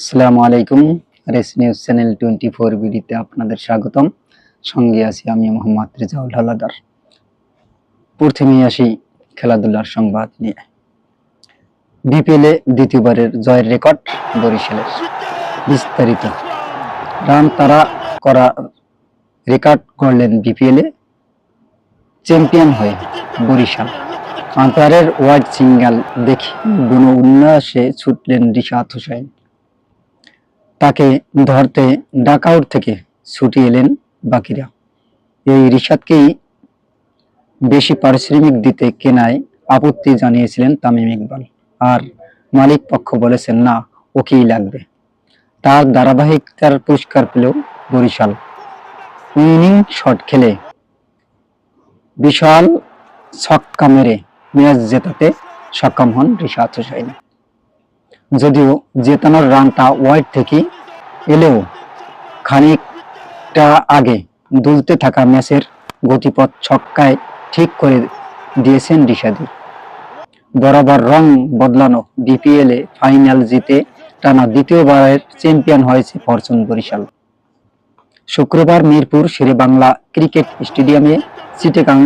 আসসালামু আলাইকুম। Race news channel twenty four বিডিতে আপনাদের স্বাগতম। সঙ্গে আছি আমি মোহাম্মদ রেজাউল হালাদার। প্রথমেই আসি খেলাধুলার সংবাদ নিয়ে। বিপিএলে দ্বিতীয়বারের জয়ের রেকর্ড বরিশালের। বিস্তারিত। রান তারা করা রেকর্ড করলেন বিপিএলে চ্যাম্পিয়ন হয়ে বরিশাল। আম্পায়ারের ওয়াইড সিঙ্গেল দেখে বুনো উল্লাসে ছুটলেন রিশাদ হোসেন। তাকে ধরতে ডাকআউট থেকে ছুটি এলেন বাকিরা। এই রিশাদকেই বেশি পারিশ্রমিক দিতে কেনায় আপত্তি জানিয়েছিলেন তামিম ইকবাল। আর মালিক পক্ষ বলেছেন, না, ওকেই লাগবে। তার ধারাবাহিকতার পুরস্কার পেল বরিশাল। উইনিং শট খেলে বিশাল ছক্কা মেরে ম্যাচ জেতাতে সক্ষম হন রিশাদ হোসেন। যদিও জেতানোর রানটা ওয়াইড থেকে এলেও খানিকটা আগে দুলতে থাকা ম্যাচের গতিপথ ছক্কায় ঠিক করে দিয়েছেন রিশাদি। বরাবর রং বদলানো বিপিএল ফাইনাল জিতে টানা দ্বিতীয়বারের চ্যাম্পিয়ন হয়েছে ফরচুন বরিশাল। শুক্রবার মিরপুর শেরে বাংলা ক্রিকেট স্টেডিয়ামে চিটেগাং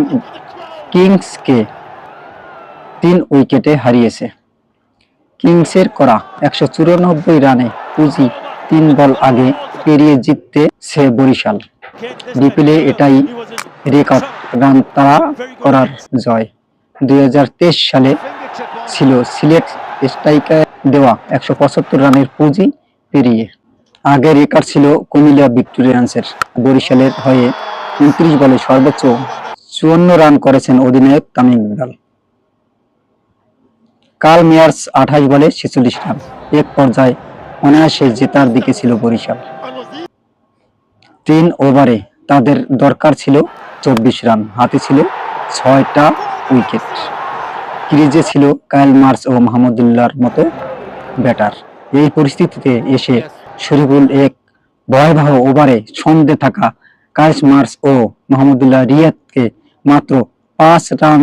কিংসকে তিন উইকেটে হারিয়েছে। কিংসের করা একশো চুরানব্বই রানে পুঁজি তিন বল আগে পেরিয়ে জিততে সে বরিশাল। বিপিলে এটাই রেকর্ড রান তাড়া করার জয়। দুই হাজার তেইশ সালে ছিল সিলেট স্ট্রাইকার দেওয়া একশো পঁচাত্তর রানের পুঁজি পেরিয়ে। আগে রেকর্ড ছিল কুমিল্লা ভিক্টোরিয়ান্সের। বরিশালের হয়ে উনত্রিশ বলে সর্বোচ্চ চুয়ান্ন রান করেছেন অধিনায়ক তামিম ইকবাল। কাল মেয়ার্স আঠাশ বলে ছেচল্লিশ রান, এক পর্যায়ে অনায়াসে জেতার দিকে ছিল বরিশাল। তিন ওভারে তাদের দরকার ছিল চব্বিশ রান, হাতে ছিল ছয়টা উইকেট। ক্রিজে ছিল কায়েল মার্চ ও মাহমুদুল্লাহর মতো ব্যাটার। এই পরিস্থিতিতে এসে শরীফুল এক ভয়াবহ ওভারে ছন্দে থাকা কায়েস মার্চ ও মাহমুদুল্লাহ রিয়াদকে মাত্র পাঁচ রান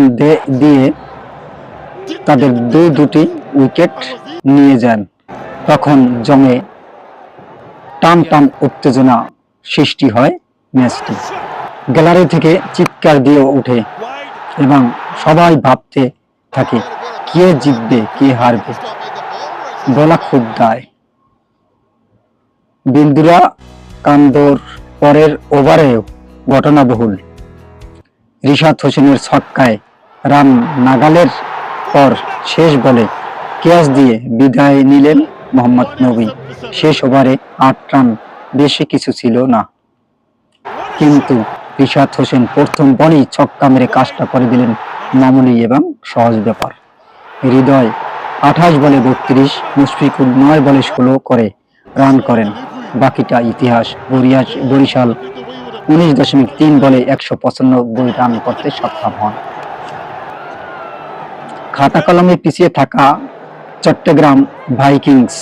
দিয়ে তাদের দু দুটি উইকেট নিয়ে যান। তখন জমে টান টান উত্তেজনা সৃষ্টি হয় ম্যাচটি। গ্যালারি থেকে চিৎকার দিয়ে ওঠে এবং সবাই ভাবতে থাকে, কে জিতবে, কে হারবে? বলা খুব দায়। বিন্দুরা কান্দর পরের ওভারেও ঘটনাবহুল। রিশাদ হোসেনের ছক্কায় রান নাগালের পর শেষ বলে ক্যাচ দিয়ে বিদায় নিলেন মোহাম্মদ নবী। শেষ ওভারে আট রান, বেশি কিছু ছিল না। কিন্তু রিশাদ হোসেন প্রথম বলেই ছক্কা মেরে কাজটা করে দিলেন মামুলি এবং সহজ ব্যাপার। হৃদয় আঠাশ বলে বত্রিশ মুশফিকুল নয় বলে ষোলো করে রান করেন। বাকিটা ইতিহাস বরিয়াস বরিশাল উনিশ দশমিক তিন বলে একশো পঁচানব্বই রান করতে সক্ষম হন। খাতা কলমে পিছিয়ে থাকা চট্টগ্রাম ভাইকিংস।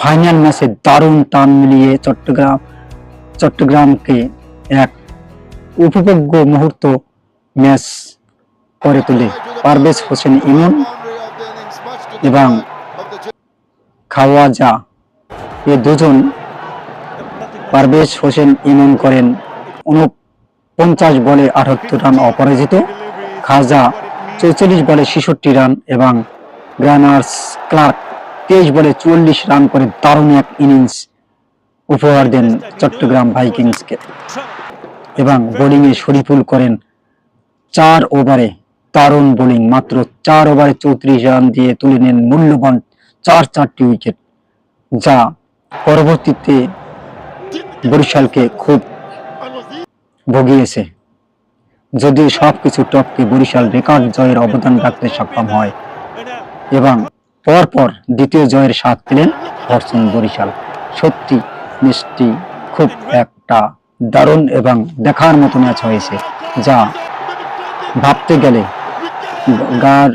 ফাইনাল ম্যাচে দারুণ টান মিলিয়ে চট্টগ্রাম, চট্টগ্রামকে এক উপভোগ্য মুহূর্ত ম্যাচ করে তোলে পারভেজ হোসেন ইমন এবং খাওয়াজা। এ দুজন পারভেজ হোসেন ইমন করেন উনপঞ্চাশ বলে আটাত্তর রান অপরাজিত। খাজা চৌচল্লিশ বলে ছেষট্টি রান এবং গ্রানার্স ক্লার্ক তেইশ বলে চুয়াল্লিশ রান করে দারুণ এক ইনিংস উপহার দেন চট্টগ্রাম ভাইকিংসকে। এবং বোলিংয়ে শরীফুল করেন চার ওভারে দারুণ বোলিং, মাত্র চার ওভারে চৌত্রিশ রান দিয়ে তুলে নেন মূল্যবান চার চারটি উইকেট, যা পরবর্তীতে বরিশালকে খুব ভুগিয়েছে। যদিও সবকিছু টপকে বরিশাল রেকর্ড জয়ের অবদান রাখতে সক্ষম হয় এবং পরপর দ্বিতীয় জয়ের স্বাদ পেলেন ফরচুন বরিশাল। সত্যি মিষ্টি খুব একটা দারুণ এবং দেখার মতো ম্যাচ হয়েছে, যা ভাবতে গেলে গার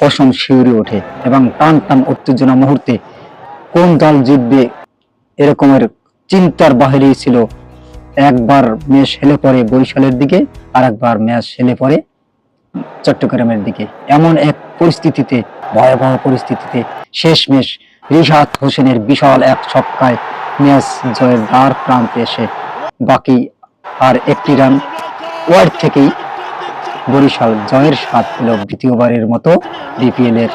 পশম শিউরে ওঠে এবং টান টান উত্তেজনা মুহূর্তে কোন দল জিতবে এরকমের চিন্তার বাহিরে ছিল একবার ম্যাচ হেলে পড়ে বরিশালের দিকে আর একবার ম্যাচ হেলে পড়ে চট্টগ্রামের দিকে। এমন এক পরিস্থিতিতে, ভয়াবহ পরিস্থিতিতে শেষ ম্যাচ রিশাদ হোসেনের বিশাল এক ছক্কায় ম্যাচ জয়ের দ্বার প্রান্তে এসে বাকি আর একটি রান ওয়ার্ড থেকেই বরিশাল জয়ের স্বাদ পেল দ্বিতীয়বারের মতো বিপিএল এর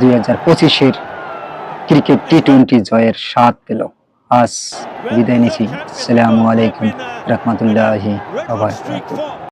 দুই হাজার পঁচিশের ক্রিকেট টি টোয়েন্টি জয়ের স্বাদ পেল। আজ বিদায় নিচ্ছি আসসালামু আলাইকুম রহমতুল্লাহি